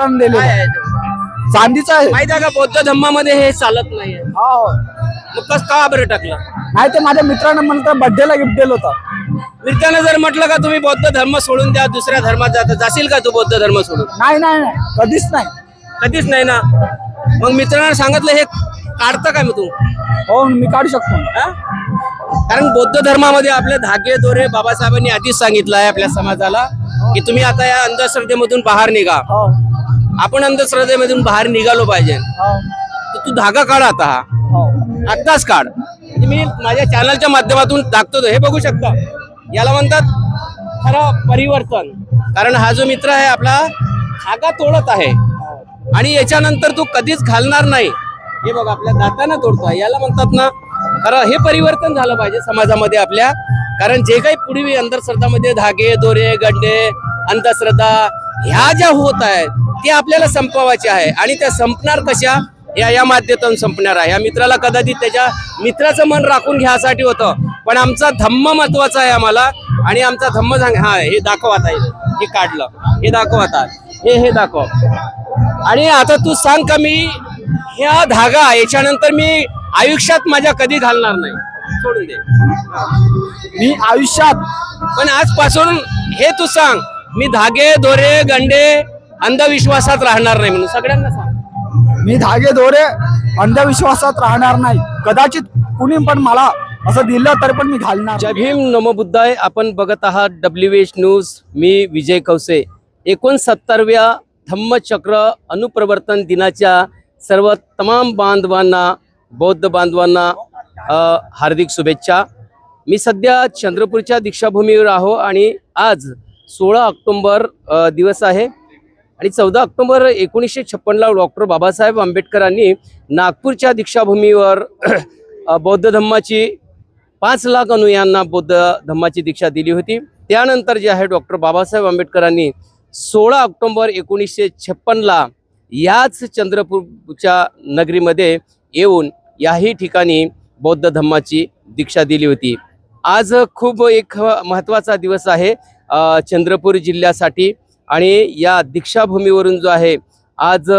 काय आहे. आहे. ते? चांदीचं आहे. माहिती आहे का? बौद्ध धम्मामध्ये हे चालत नाहीये हो मग कस का बरं टाकलं? नाही ते माझ्या मित्रानं तर बर्थडेला गिफ्ट दिलं होतं. मित्रानं जर म्हटलं का तुम्ही बौद्ध धर्म सोडून द्या दुसऱ्या धर्मात जाता जाशील का तू बौद्ध धर्म सोडून? नाही नाही नाही. कधीच नाही. कधीच नाही ना? मग मित्रांना सांगितलं हे काढतं का मग तू? हो मी काढू शकतो. हा? कारण बौद्ध धर्मामध्ये आपले धागे दोरे बाबासाहेबांनी आधीच सांगितलं आहे आपल्या समाजाला की तुम्ही आता या अंधश्रद्धेमधून बाहेर निघा. हो. आपण अंधश्रद्धेमधून बाहेर निघालो पाहिजे. हो. तर तू धागा काढ आता हा. हो. आत्ताच काढ. म्हणजे मी माझ्या चॅनलच्या माध्यमातून दाखवतो. हे बघू शकता. याला म्हणतात खरं परिवर्तन. कारण हा जो मित्र आहे आपला धागा तोडत आहे. आणि याच्यानंतर तू कधीच घालणार नाही. हे बघ आपल्या दातानं तोडतोय याला म्हणतात ना खरं हे परिवर्तन झालं पाहिजे समाजामध्ये आपल्या. कारण जे काही पूर्वी अंधश्रद्धामध्ये धागे दोरे गड्डे अंधश्रद्धा ह्या ज्या होत आहेत ते आपल्याला संपवायचे आहे. आणि त्या संपणार कशा? या या माध्यमातून संपणार आहे. या मित्राला कदाचित त्याच्या मित्राचं मन राखून घ्यासाठी होतं. पण आमचा धम्म महत्त्वाचा आहे आम्हाला. आणि आमचा धम्म सांग हा हे दाखव आता. हे काढलं. हे दाखव आता. हे हे दाखव. आणि आता तू सांग का मी ह्या धागा याच्यानंतर मी आयुष्यात माझ्या कधी घालणार नाही? सोडून दे. मी आयुष्यात पण आजपासून हे तू सांग. मी धागे दोरे गंडे अंधविश्वासात राहणार नाही म्हणून. सगळ्यांना सांग. मी धागे दोरे अंधविश्वासात राहणार नाही. कदाचित कुणी पण मला असं दिलं तरी पण मी घालणार जय भीम नमो बुद्धाय. आपण बघत आहात डब्ल्यू एच न्यूज मी विजय कवसे एकोणसत्तरव्या धम्मचक्र अनुप्रवर्तन दिनाच्या सर्व तमाम बांधवांना बौद्ध बांधवांना हार्दिक शुभेच्छा. मी सध्या चंद्रपूरच्या दीक्षाभूमीवर आहो आणि आज सोळा ऑक्टोंबर दिवस आहे. आणि चौदा ऑक्टोबर एकोणीसशे छप्पनला डॉक्टर बाबासाहेब आंबेडकरांनी नागपूरच्या दीक्षाभूमीवर बौद्ध धम्माची पाच लाख अनुयांना बौद्ध धम्माची दीक्षा दिली होती. त्यानंतर जे आहे डॉक्टर बाबासाहेब आंबेडकरांनी सोळा ऑक्टोबर एकोणीसशे छप्पनला याच चंद्रपूरच्या नगरीमध्ये येऊन याही ठिकाणी बौद्ध धम्माची दीक्षा दिली होती. आज खूप एक महत्त्वाचा दिवस आहे. चंद्रपूर जिल्ह्यासाठी आणि या दीक्षाभूमीवरून जो आहे आज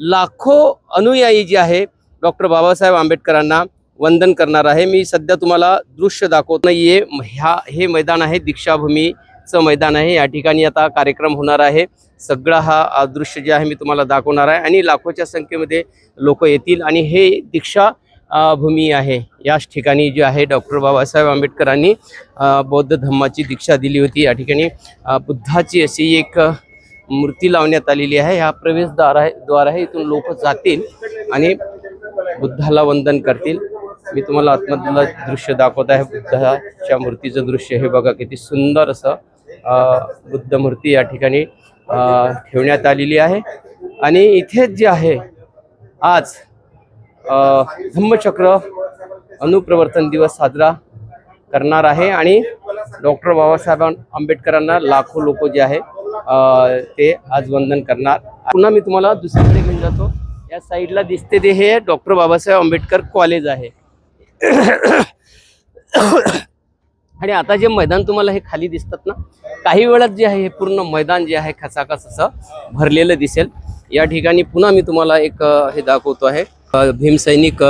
लाखो अनुयायी जे आहे डॉक्टर बाबासाहेब आंबेडकरांना वंदन करणार आहे. मी सध्या तुम्हाला दृश्य दाखवत नाहीये. ह्या हे मैदान आहे दीक्षाभूमीचं मैदान आहे. या ठिकाणी आता कार्यक्रम होणार आहे. सगळा हा दृश्य जे आहे मी तुम्हाला दाखवणार आहे. आणि लाखोच्या संख्येमध्ये लोक येतील. आणि हे दीक्षा भूमी आहे. याच ठिकाणी जे आहे डॉक्टर बाबासाहेब आंबेडकरांनी बौद्ध धम्माची दीक्षा दिली होती. या ठिकाणी बुद्धाची अशी एक मूर्ती लावण्यात आलेली आहे. हा प्रवेशद्वार आहे द्वार आहे. इथून लोक जातील आणि बुद्धाला वंदन करतील. मी तुम्हाला आतमधलं दृश्य दाखवत आहे. बुद्धाच्या मूर्तीचं दृश्य हे बघा किती सुंदर असं बुद्ध मूर्ती या ठिकाणी ठेवण्यात आलेली आहे. आणि इथेच जे आहे आज धम्मचक्र अनुप्रवर्तन दिवस साजरा करणार आहे आणि डॉक्टर बाबासाहेब आंबेडकरांना लाखो लोक जे आहे ते आज वंदन करणार. पुन्हा मी तुम्हाला दुसरीकडे घेऊन जातो. या साईडला दिसते ते हे डॉक्टर बाबासाहेब आंबेडकर कॉलेज आहे. आणि आता जे मैदान तुम्हाला हे खाली दिसतात ना काही वेळात जे आहे हे पूर्ण मैदान जे आहे खचाखच असं भरलेलं दिसेल. या ठिकाणी पुन्हा मी तुम्हाला एक हे दाखवतो आहे. भीमसैनिक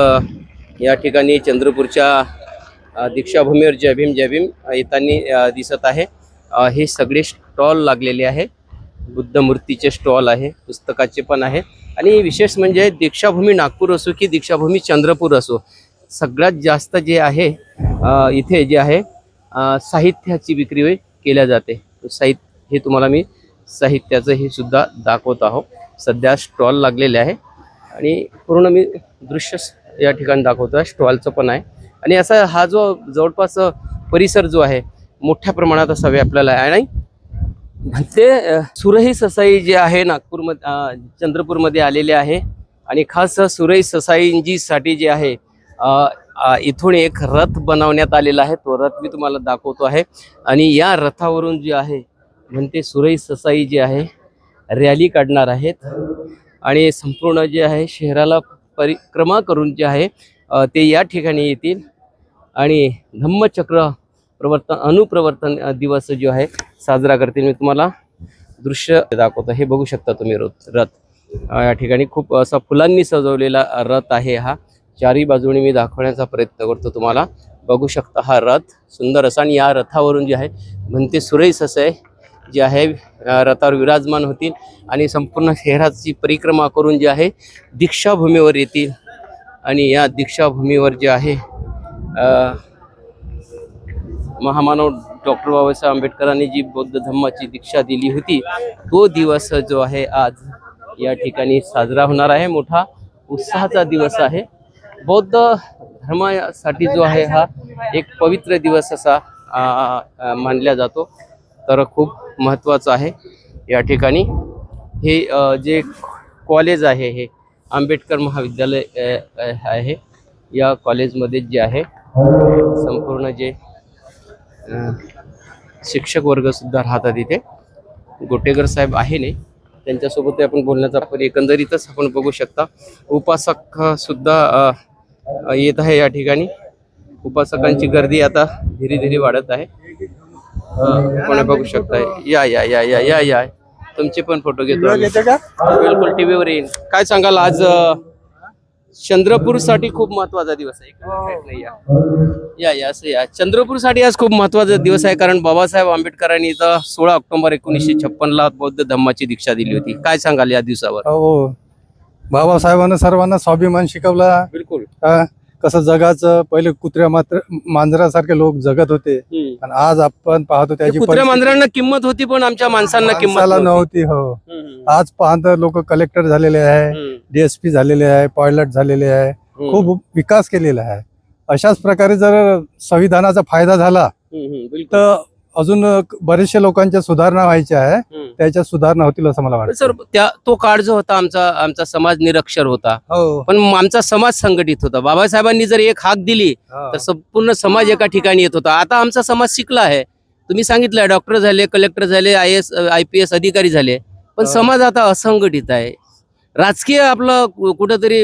या ठिकाणी चंद्रपूरच्या दीक्षाभूमीवर जय भीम जय भीम येताना दिसत आहे. हे सगळे स्टॉल लागलेले आहे. बुद्ध मूर्तीचे स्टॉल आहे पुस्तकाचे पण आहे. आणि विशेष म्हणजे दीक्षाभूमी नागपूर असो की दीक्षाभूमी चंद्रपूर असो सगळ्यात जास्त जे आहे इथे जे आहे साहित्याची विक्री केल्या जाते. साहित्य हे तुम्हाला मी साहित्याचं हे सुद्धा दाखवत आहो सध्या स्टॉल लागलेले आहे. आणि पूर्ण मी दृश्य या ठिकाणी दाखवतो आहे स्टॉलचं पण आहे. आणि असा हा जो जवळपास परिसर जो आहे मोठ्या प्रमाणात असावे आपल्याला आणि ते सुरई ससाई जे आहे नागपूरमध्ये चंद्रपूरमध्ये आलेले आहे. आणि खास सुरई ससाईंजीसाठी जे आहे इथून एक रथ बनवण्यात आलेला आहे. तो रथ मी तुम्हाला दाखवतो आहे. आणि या रथावरून जे आहे म्हणते सुरई ससाई जे आहे रॅली काढणार आहेत. आणि संपूर्ण जे आहे शहराला परिक्रमा करून जे आहे ते या ठिकाणी येतील. आणि धम्मचक्र प्रवर्तन अनुप्रवर्तन दिवस जो आहे साजरा करतील. मी तुम्हाला दृश्य दाखवतो. हे बघू शकता तुम्ही रथ रथ. या ठिकाणी खूप असा फुलांनी सजवलेला रथ आहे हा. चारी बाजूने मी दाखवण्याचा प्रयत्न करतो तुम्हाला. बघू शकता हा रथ. सुंदर असा आणि या रथावरून जे आहे म्हणते सुरेश असं आहे जे आहे रथावर विराजमान होतील आणि संपूर्ण शहराची परिक्रमा करून जे आहे दीक्षाभूमीवर येतील. आणि या दीक्षाभूमीवर जे आहे महामानव डॉक्टर बाबासाहेब आंबेडकरांनी जी बौद्ध धम्माची दीक्षा दिली होती तो दिवस जो आहे आज या ठिकाणी साजरा होणार आहे. मोठा उत्साहाचा दिवस आहे. बौद्ध धर्मासाठी जो आहे हा एक पवित्र दिवस असा मानला जातो. तर खूप महत्त्वाचं आहे या ठिकाणी. हे जे कॉलेज आहे हे आंबेडकर महाविद्यालय आहे. या कॉलेजमध्ये जे आहे संपूर्ण जे शिक्षक वर्गसुद्धा राहतात इथे. गोटेकर साहेब आहे नाही त्यांच्यासोबत आपण बोलण्याचा आपण एकंदरीतच आपण बघू शकता. उपासक सुद्धा येत आहे या ठिकाणी. उपासकांची गर्दी आता धीरे धीरे वाढत आहे. कोणी बघू शकता या या या या या या. तुमचे पण फोटो घेतो. बिलकुल टीव्हीवर येईल काय सांगाल आज चंद्रपूरसाठी खूप महत्त्वाचा दिवस आहे. या. या या असं या. चंद्रपूरसाठी आज खूप महत्त्वाचा दिवस आहे कारण बाबासाहेब आंबेडकरांनी इथं सोळा ऑक्टोबर एकोणीसशे छप्पन ला बौद्ध धम्माची दीक्षा दिली होती. काय सांगाल या दिवसावर? हो बाबासाहेबांना सर्वांना स्वाभिमान शिकवला. बिलकुल. कसं जगाचं पहिले कुत्र्या मात्र मांजरासारखे लोक जगत होते. आणि आज आपण पाहतो त्याची कुत्र्या परिस्थिती मांजरांना किंमत होती पण आमच्या माणसांना किंमत नव्हती. हो. आज पाहतो लोक कलेक्टर झालेले आहे डीएसपी झालेले आहे पायलट झालेले आहे. हम्म, खूप विकास केलेला आहे. अशाच प्रकारे जर संविधानाचा फायदा झाला. तर अजून बरेचशे लोकांच्या सुधारणा व्हायच्या आहे. त्याच्या सुधारणा होतील असं मला सर वाटतं त्या तो काळ जो होता आमचा आमचा समाज निरक्षर होता. हो. पण आमचा समाज संघटित होता. बाबासाहेबांनी जर एक हाक दिली तर संपूर्ण समाज एका ठिकाणी येत होता. आता आमचा समाज शिकला आहे. तुम्ही सांगितलं डॉक्टर झाले कलेक्टर झाले I S I P S अधिकारी झाले. पण. समाज आता असंघटित आहे. राजकीय आपलं कुठंतरी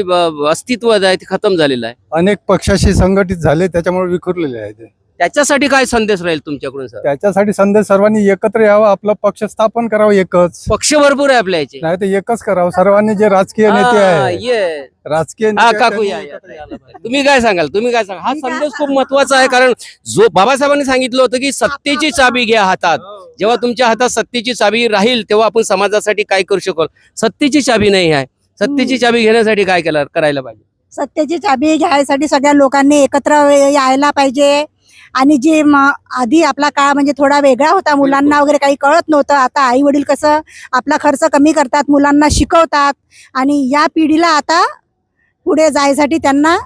अस्तित्व आहे ते खतम झालेलं आहे. अनेक पक्षाशी संघटित झाले त्याच्यामुळे विखुरलेले आहे ते. त्याच्यासाठी काय संदेश राहील तुमच्याकडून सर? त्याच्यासाठी संदेश सर्वांनी एकत्र यावं आपलं पक्ष स्थापन करावं एकच. पक्ष भरपूर आहे आपल्या याचे. नाही तर एकच करावं. सर्वांनी जे राजकीय नेते हा, आहे ये. राजकीय हा नेते काकू या या. तुम्ही काय सांगाल? तुम्ही काय सांगाल? हा संदेश खूप? महत्त्वाचा आहे कारण जो बाबासाहेबांनी सांगितलं होतं की सत्तेची चाबी घ्या हातात. जेव्हा तुमच्या हातात सत्तेची चाबी राहील तेव्हा आपण समाजासाठी काय करू शकाल? सत्तेची चाबी नाही आहे. सत्तेची चाबी घेण्यासाठी काय केलं करायला पाहिजे? सत्तेची चाबी घ्यायसाठी सगळ्या लोकांनी एकत्र यायला पाहिजे. आणि जे आधी आपला काळ म्हणजे थोडा वेगळा होता मुलांना वगैरे काही कळत नव्हतं. आता आई वडील कसं आपला खर्च कमी करतात मुलांना शिकवतात आणि या पिढीला आता पुढे जायसाठी त्यांना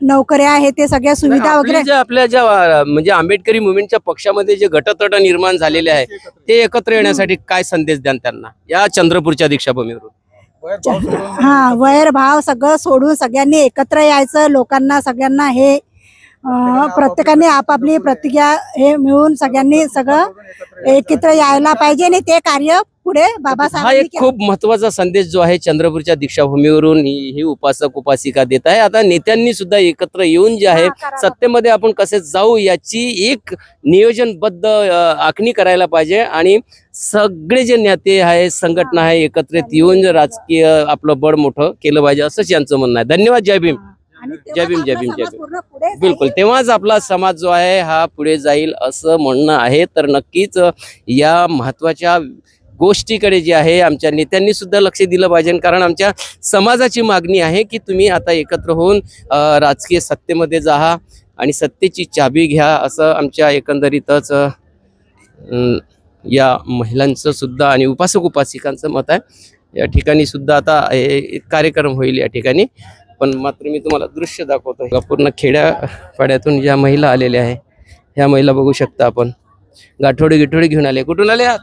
नोकऱ्या आहे ते सगळ्या सुविधा वगैरे जे आपल्या ज्या म्हणजे आंबेडकरी मुवमेंटच्या पक्षामध्ये जे गटतट निर्माण झालेले आहे ते एकत्र येण्यासाठी काय संदेश द्याल त्यांना? या चंद्रपूरच्या दीक्षाभूमीवरून. हा वैर भाव सगळं सोडून सगळ्यांनी एकत्र यायचं लोकांना सगळ्यांना हे प्रत्येकाने आपापली प्रतिज्ञा हे मिळून सगळ्यांनी सगळं एकत्र यायला पाहिजे आणि ते कार्य पुढे हा एक केलं. खूप महत्त्वाचा संदेश जो आहे चंद्रपूरच्या दीक्षाभूमीवरून ही ही उपासक उपासिका देत आहे. आता नेत्यांनी सुद्धा एकत्र येऊन जे आहे हा. सत्तेमध्ये आपण कसे जाऊ याची एक नियोजनबद्ध आखणी करायला पाहिजे आणि सगळे जे नेते आहे संघटना आहे एकत्रित येऊन जे राजकीय आपलं बळ मोठं केलं पाहिजे असंच यांचं म्हणणं आहे. धन्यवाद जय भीम. पूर्ण पुढे जाईल. बिलकुल. तेव्हाच आपला समाज जो आहे हा पुढे जाईल असं म्हणणं आहे. तर नक्कीच या महत्त्वाच्या गोष्टीकडे जे आहे आमच्या नेत्यांनी सुद्धा लक्ष दिलं पाहिजे. कारण आमच्या समाजाची मागणी आहे की तुम्ही आता एकत्र होऊन राजकीय सत्तेमध्ये जा आणि सत्तेची चाबी घ्या असं आमच्या एकंदरीतच या महिलांचं सुद्धा आणि उपासक उपासिकांचं मत आहे. या ठिकाणी सुद्धा आता हे कार्यक्रम होईल या ठिकाणी. पण मात्र मी तुम्हाला दृश्य दाखवतो पूर्ण खेड्यापाड्यातून ज्या महिला आलेल्या आहे ह्या महिला बघू शकता आपण. गाठोडी गिठोडी घेऊन आले. कुठून आले आत?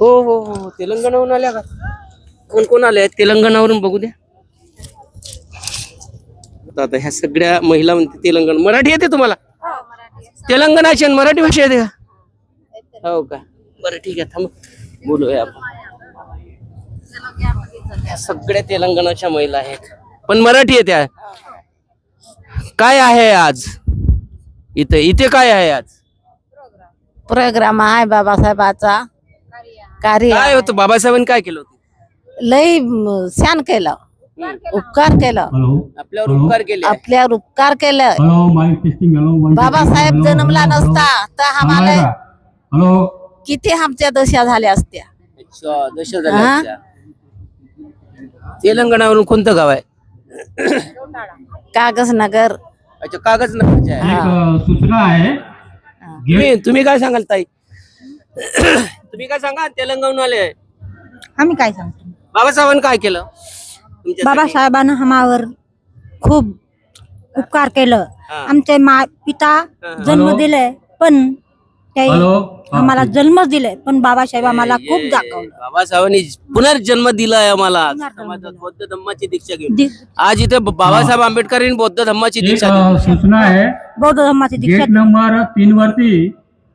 हो हो हो, हो. तेलंगणावरून आल्या का? कोण कोण आले आहेत? तेलंगणावरून बघू द्या. आता ह्या सगळ्या महिला म्हणते तेलंगण. मराठी येते तुम्हाला? तेलंगणाची आणि मराठी भाषा येते का? हो का? बरं ठीक आहे. थांब. बोलूया आपण. सगळ्या तेलंगणाच्या महिला आहेत. पण मराठी येत्या काय आहे आज? इथे इथे काय आहे आज? प्रोग्राम आहे बाबासाहेबाचा. कार्य काय होतं? बाबासाहेबांनी काय केलं होतं? लय म, छान केलं. उपकार केलं. हॅलो. आपल्यावर उपकार केले. आपल्यावर उपकार केलं. Hello mike testing hello one, two, three, Babasaheb जन्मला. नसता तर आम्हाला आम्हाला का? हॅलो. किती आमच्या दशा झाल्या असत्या? अच्छा दशा झाल्या हा? तेलंगणावरून कोणतं गाव आहे कागज नगर अच्छा कागज नगरचे आहे सूचना आहे तुम्ही तुम्ही काय सांगाल ताई तुम्ही काय सांगा तेलंगण वाले आहे. आम्ही काय सांगतो बाबासाहेबांनी काय केलं तुमच्यासाठी? बाबासाहेबांना आम्हावर खूप उपकार केलं हा. आमचे मा पिता. जन्म हॅलो? दिले पण आम्हाला जन्मच दिले पण बाबासाहेब आम्हाला खूप दाखवलं. बाबासाहेबांनी पुनर्जन्म दिलाय आम्हाला. समाजात. बौद्ध धम्माची दीक्षा घेऊन. आज इथे बाबासाहेब आंबेडकरांनी बौद्ध धम्माची दीक्षा घेतली. सूचना आहे. बौद्ध धर्माची दीक्षा गेट नंबर तीन वरती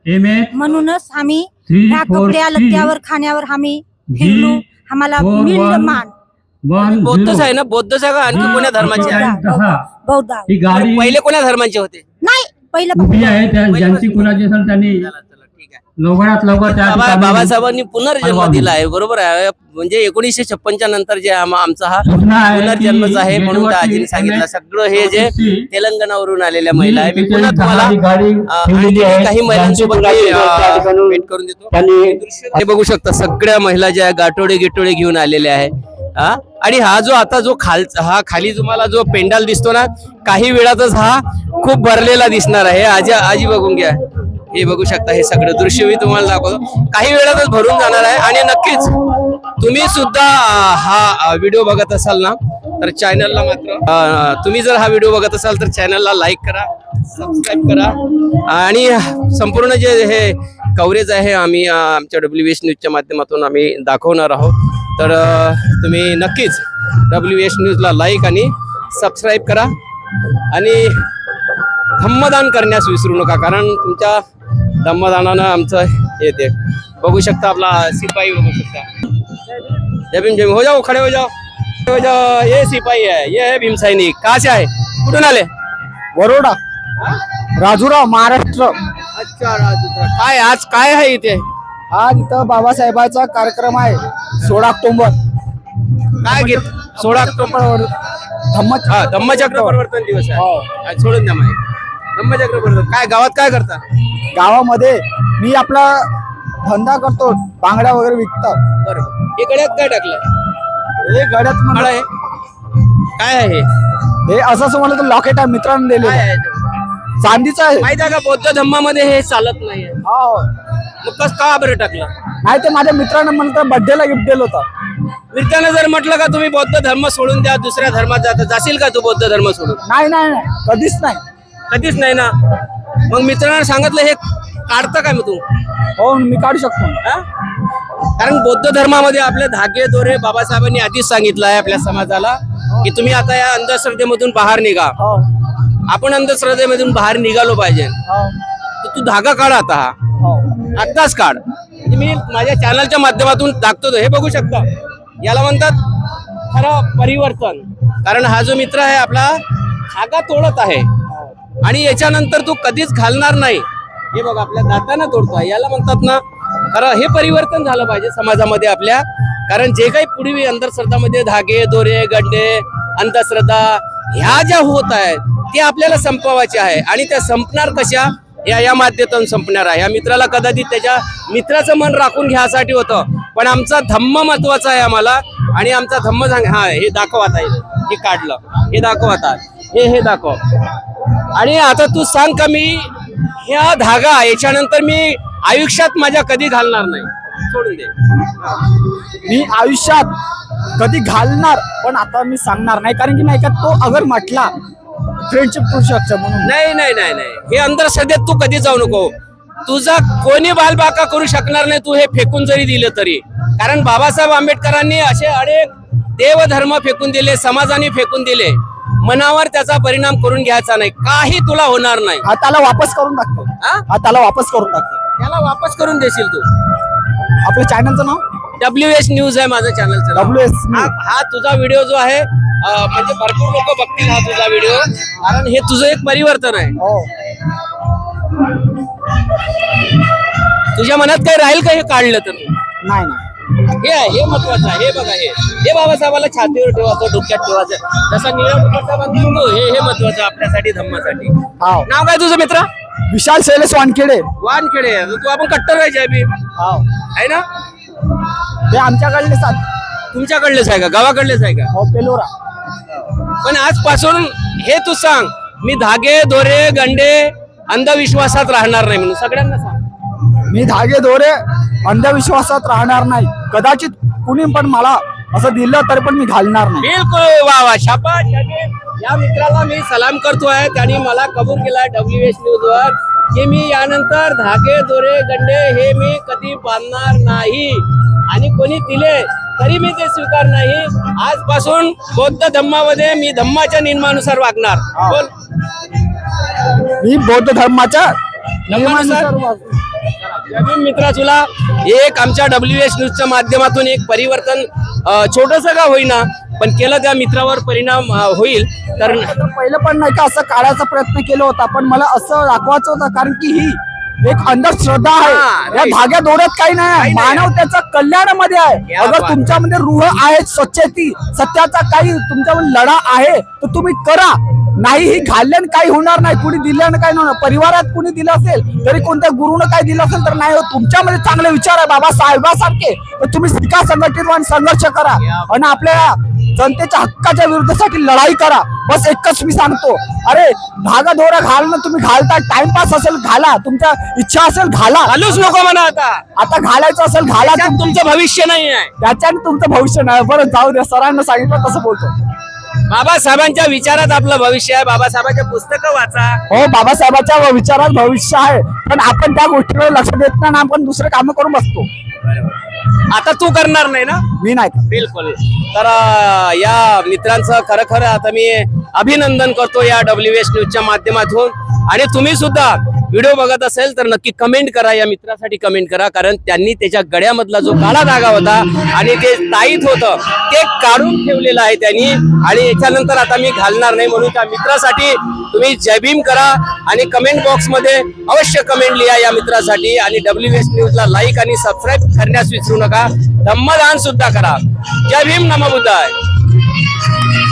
एम म्हणूनच आम्ही थ्री ह्या फोर कपड्या लत्यावर खाण्यावर आम्ही फिरलो. आम्हाला four मिळलं one मान. वन बौद्धच आहे ना? बौद्धच आहे का? आणखी कोण्या धर्माचे आहे? आणि दहा. बौद्ध ही गाडी पहिले कोण्या धर्माचे होते? पहिलं उभी आहे त्या ज्यांची कुणाची असेल त्यांनी चला, चला, ठीक आहे. लवकरात लवकर त्या बाबा ठिकाणी बाबासाहेबांनी पुनर्जन्म. दिला आहे बरोबर आहे. म्हणजे एकोणीसशे छप्पनच्या नंतर जे आम- आमचा हा आहे पुनर्जन्मच आहे म्हणून त्या आजीने सांगितलं. सगळं हे जे तेलंगणावरून आलेल्या महिला आहे. मी पुन्हा तुम्हाला अ, आणखी. काही महिलांसोबत मी, अ, ठिकाणी भेट करून देतो. त्यांनी हे बघू शकता सगळ्या महिला ज्या गाठोडे गिटोडे घेऊन आलेल्या आहे. हा? आणि हा जो आता जो खाल हा खाली तुम्हाला जो पेंडाल दिसतो ना काही वेळातच हा खूप भरलेला दिसणार आहे. आजी आजी बघून घ्या. हे बघू शकता हे सगळं दृश्य मी तुम्हाला दाखवतो. काही वेळातच भरून जाणार आहे आणि नक्कीच तुम्ही सुद्धा हा व्हिडिओ बघत असाल ना तर चॅनलला मात्र तुम्ही जर हा व्हिडिओ बघत असाल तर चॅनलला लाईक करा सबस्क्राईब करा. आणि संपूर्ण जे हे कव्हरेज आहे आम्ही आमच्या डब्ल्यू एस न्यूजच्या माध्यमातून आम्ही दाखवणार आहोत. तर तुम्ही नक्कीच डब्ल्यू एस न्यूजला लाईक आणि सबस्क्राईब करा. आणि धम्मदान करण्यास विसरू नका कारण तुमच्या धम्मदानानं आमचं येते बघू शकता आपला सिपाही बघू शकता. जय भीम जय हो जाओ खड़े हो जाओ. हो जाओ ये सिपाही है ये है भीम सैनिक. कहाँ से आए? कुठून आले? वरोडा. राजुराव महाराष्ट्र. अच्छा राजूचा. काय आज काय आहे इथे? आज इथं बाबासाहेबाचा कार्यक्रम आहे सोळा ऑक्टोबर. काय घेत सोळा ऑक्टोबर धम्म हा धम्मचक्र परिवर्तन दिवस आहे. हो. आज सोडून द्या माहिती काय गावात काय करता? गावामध्ये मी आपला धंदा करतो बांगड्या वगैरे विकतो. बरोबर हे गड्यात काय टाकलं? हे गड्यात मला आहे? काय आहे हे? हे असं समजलं तर लॉकेट आहे मित्रांनी काय आहे. ते? चांदीचं आहे. माहिती आहे का? बौद्ध धम्मामध्ये हे चालत नाहीये हो. मग कस का बरं टाकलं? नाही ते माझ्या मित्रानं तर बर्थडेला गिफ्ट दिलं होतं. मित्रांनो जर म्हटलं का तुम्ही बौद्ध धर्म सोडून द्या दुसऱ्या धर्मात जाता जाशील का तू बौद्ध धर्म सोडून? नाही नाही नाही. कधीच नाही. कधीच नाही ना. मग मित्रांना सांगितलं हे काढतं का मी तू? हो मी काढू शकतो. हा? कारण बौद्ध धर्मामध्ये आपले धागे दोरे बाबासाहेबांनी आधीच सांगितलं आहे आपल्या समाजाला की तुम्ही आता या अंधश्रद्धेमधून बाहेर निघा. हो. आपण अंधश्रद्धेमधून बाहेर निघालो पाहिजे. हो. तर तू धागा काढ आता. हा. हो आत्ताच काढ. म्हणजे मी माझ्या चॅनलच्या माध्यमातून दाखवतो हे बघू शकता. याला म्हणतात खरं परिवर्तन. कारण हा जो मित्र आहे आपला धागा तोडत आहे. आणि याच्यानंतर तू कधीच घालणार नाही. हे बघ आपल्या दाताना तोडतो. याला म्हणतात ना खरं हे परिवर्तन झालं पाहिजे समाजामध्ये आपल्या. कारण जे काही पूर्वी अंधश्रद्धामध्ये धागे दोरे गड्डे अंधश्रद्धा ह्या ज्या होत आहेत ते आपल्याला संपवायचे आहे. आणि त्या संपणार कशा? या या माध्यमातून संपणार आहे. या मित्राला कदाचित त्याच्या मित्राचं मन राखून घ्यासाठी होतं. पण आमचा धम्म महत्त्वाचा आहे आम्हाला. आणि आमचा धम्म सांग हा हे दाखव आता हे. हे काढलं. हे दाखव आता. हे हे दाखव. आणि आता तू सांग का मी ह्या धागा याच्यानंतर मी आयुष्यात माझ्या कधी घालणार नाही? सोडून दे. मी आयुष्यात कधी घालणार पण आता मी सांगणार नाही. कारण की नाही का तो अगर म्हटला फ्रेंडशिप करू शकतो म्हणून. नाही नाही नाही नाही. हे अंधश्रद्धेत तू कधी जाऊ नको. तुझा कोणी बालबाका करू शकणार नाही तू हे फेकून जरी दिलं तरी. कारण बाबासाहेब आंबेडकरांनी असे अनेक देवधर्म फेकून दिले समाजाने फेकून दिले. मनावर त्याचा परिणाम करून घ्यायचा नाही. काही तुला होणार नाही. हा त्याला वापस करून टाकतो. हा? त्याला वापस करून टाकतो. त्याला वापस करून देशील तू. आपल्या चॅनलचं नाव? डब्ल्यू एस न्यूज आहे माझं चॅनलचं. डब्ल्यू एस हा हा तुझा व्हिडिओ जो आहे अं, म्हणजे भरपूर लोक बघतील हा तुझा व्हिडिओ कारण हे तुझं एक परिवर्तन आहे. हो. तुझ्या मनात काही राहील का हे काढलं तर? नाही नाही. हे आहे हे महत्वाचं आहे हे बघा हे. हे बाबासाहेबाला छातीवर ठेवायचं डोक्यात ठेवायचं. तसा निळा हे हे महत्वाचं आपल्यासाठी धम्मासाठी. हाव. नाव काय तुझं मित्र? विशाल शैलेश वानखेडे. वानखेडे. तू आपण कट्टर व्हायचे. हाव. आहे ना? ते आमच्याकडले सात तुमच्याकडलेच आहे का? गावाकडलेच आहे का? हो पेलोरा. पण आजपासून हे तू सांग मी धागे दोरे गंडे अंधविश्वासात राहणार नाही म्हणून. सगळ्यांना सांग. मी धागे दोरे अंधविश्वासात राहणार नाही. कदाचित कुणी पण मला असं दिलं तरी पण मी घालणार नाही. बिलकुल वा वा. शाबाश शाबास. या मित्राला मी सलाम करतोय त्यांनी मला कबूल केला डब्ल्यू एच न्यूज वर. की मी यानंतर धागे दोरे गंडे हे मी कधी बांधणार नाही. आणि कोणी दिले तरी मी ते स्वीकार नाही. आजपासून बौद्ध धम्मामध्ये मी धम्माच्या नियमानुसार वागणार. बोल. मी बौद्ध धर्माच्या नियमानुसार मित्रा तुला एक आमच्या डब्ल्यू एच न्यूजच्या माध्यमातून एक परिवर्तन छोटस का होईना पण केलं त्या मित्रावर परिणाम होईल तर पहिलं पण नाही का असं काढायचा प्रयत्न केला होता पण मला असं दाखवायचं होतं कारण की ही एक अंधश्रद्धा हा, आहे या. धाग्या दोऱ्यात काही नाही. मानव त्याचा कल्याणामध्ये आहे अगर. तुमच्यामध्ये रूह आहे सत्यती सत्याचा काही तुमच्यामध्ये लढा आहे तर तुम्ही करा नाही ही घालल्यानं काही होणार नाही. कुणी दिल्यानं काही नाही होणार. परिवारात कुणी दिलं असेल तरी कोणत्या गुरुनं काही दिलं असेल तर नाही तुमच्यामध्ये चांगले विचार आहे बाबा साहेबासारखे. तुम्ही शिका संघटित आणि संघर्ष करा. आणि आपल्या जनतेच्या हक्काच्या विरुद्धसाठी लढाई करा. बस एकच मी सांगतो. अरे धागा दोरा घालणं तुम्ही घालता टाइमपास असेल घाला. तुमच्या इच्छा असेल घाला. चालूच नको म्हणा आता. आता घालायचं असेल घाला तुमचं. भविष्य नाही आहे त्याच्याने तुमचं भविष्य नाही. बरं जाऊ द्या. सरांना सांगितलं तसं बोलतो. बाबासाहेबांच्या विचारात आपलं भविष्य आहे. बाबासाहेबांच्या पुस्तकं वाचा. हो बाबासाहेबाच्या विचारात भविष्य आहे. पण आपण त्या गोष्टीकडे लक्ष देत नाही आपण दुसरे काम करून बसतो. आता तू करणार नाही ना? मी नाही. बिलकुल. तर या मित्रांचं खरं खरं आता मी अभिनंदन करतो या डब्ल्यू एस न्यूजच्या माध्यमातून. आणि तुम्ही सुद्धा व्हिडिओ बघत असेल तर नक्की कमेंट करा या मित्रासाठी कमेंट करा कारण त्यांनी त्याच्या गड्यामधला जो काळा धागा होता आणि ते ताईत होतं ते काढून ठेवलेलं आहे त्यांनी. आणि याच्यानंतर आता मी घालणार नाही म्हणून त्या मित्रासाठी तुम्ही जय भीम करा आणि कमेंट बॉक्समध्ये अवश्य कमेंट लिहा या मित्रासाठी. आणि डब्ल्यू एस न्यूजला लाईक आणि सबस्क्राईब करण्यास विसरू नका. धम्मदान सुद्धा करा. जय भीम नम आहे